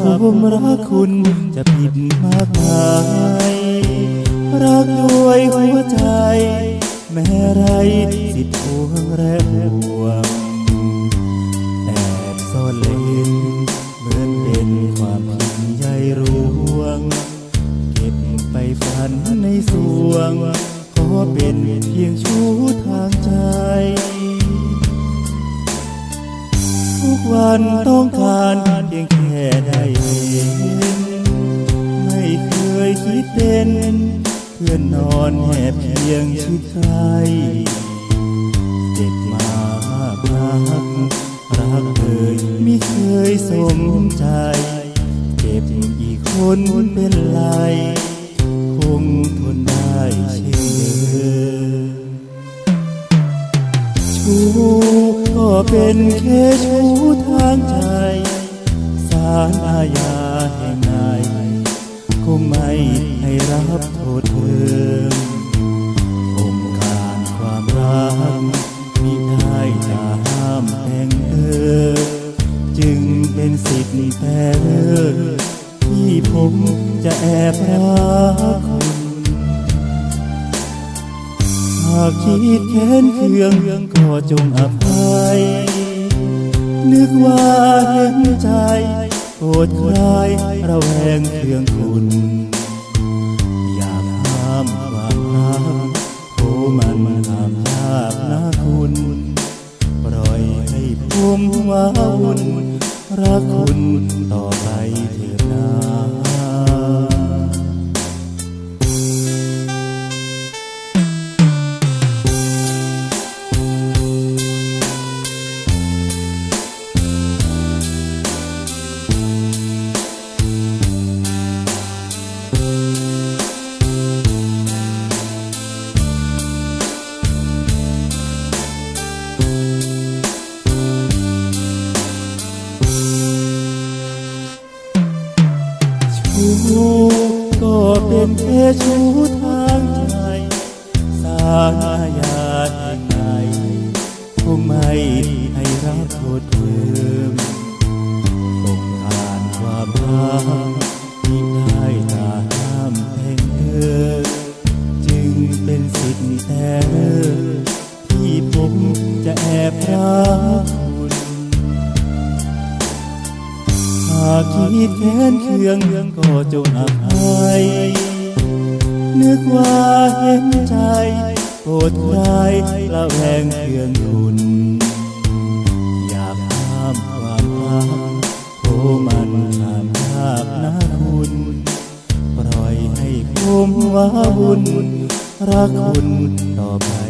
ผมรักคุณจะผิดมากมายรักด้วยหัวใจ แม้ไรสิทธิ์ห่วงและห่วงแอบซ่อนเล่นเหมือนเป็นความผิดใหญ่รวง เก็บไปฝันในสวงขอเป็นเพียงชู้ทางใจ วันต้องการเพียงแค่ได้เห็นไม่เคยคิดเป็นเพื่อนนอนแอบเพียงชิดใกล้เจ็บมากรักรักเลยไม่เคยสมใจ เจ็บอีกคนเป็นไร เป็นแค่ชู้ทางใจ สารอาญาแห่งไหนคงไม่ให้รับโทษเพิ่มองค์การความรักมิได้จะห้ามแต่งเธอ จึงเป็นสิทธิ์แต่เลิกที่ผมจะแอบรักคุณหากคิดแค้นเคืองก็จงอภัย นึกว่าเห็นใจโกรดคลายระแวงเคืองคุณอยากห้ามความรักโอ้มันห้ามยากนะคุณ ปล่อยให้ผมว้าวุ่นรักคุณต่อ ก็เป็นแค่ชู้ทางใจสาราญาแห่ไหนคงไม่ให้รับโทษเพิ่มต้องการความรักที่ได้ตาห้ามแห่งเธอ จึงเป็นสิทธิ์แต่ที่ผมจะแอบรักคุณหากคิดแค้นเคืองก็จงอภัย นึกว่าเห็นใจโปรดใครละแวงเคืองคุณ อยากห้ามความรักโอ้มันห้ามภาพนะคุณ ปล่อยให้ผมว้าวุ่นรักคุณต่อไป